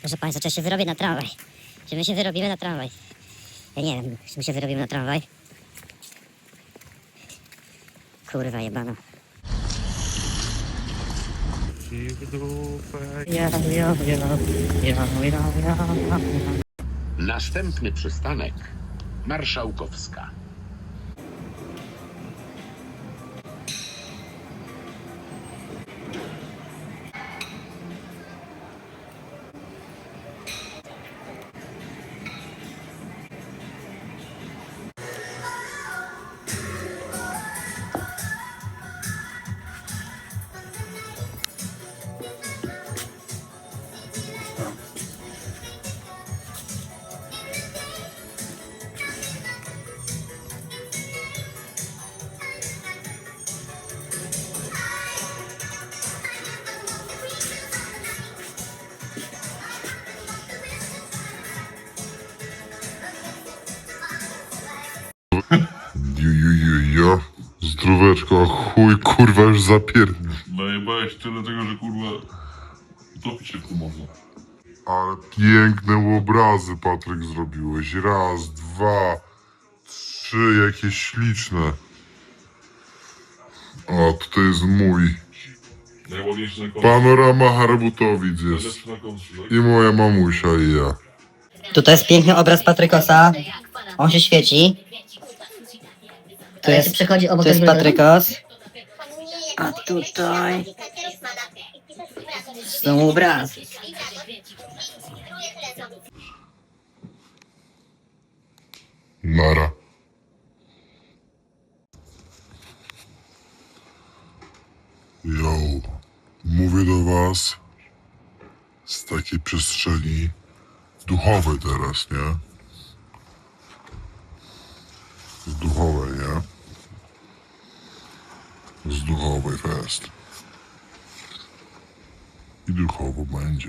Proszę Państwa, czy się wyrobię na tramwaj? Czy my się wyrobimy na tramwaj? Ja nie wiem, czy my się wyrobimy na tramwaj. Kurwa jebana. Ja, ja, ja, ja, ja, ja. Następny przystanek Marszałkowska. Ja. Zdróweczko, chuj, kurwa, już zapierdni. Najebałeś tyle tego, że kurwa utopić się można. Ale piękne obrazy, Patryk, zrobiłeś. Raz, dwa, trzy, jakie śliczne. A, tutaj jest mój. Najładniejszy na kontrze. Panorama Harbutowic jest. Najlepszy na kontrze, tak? I moja mamusia i ja. Tutaj jest piękny obraz Patrykosa. On się świeci. Tu jest, przechodzi obok tu jest tego Patrykos. A tutaj są obrazy. Nara. Yo, mówię do was z takiej przestrzeni duchowej teraz, nie? Z duchowej, nie? Z duchowej fest. I duchowo będzie.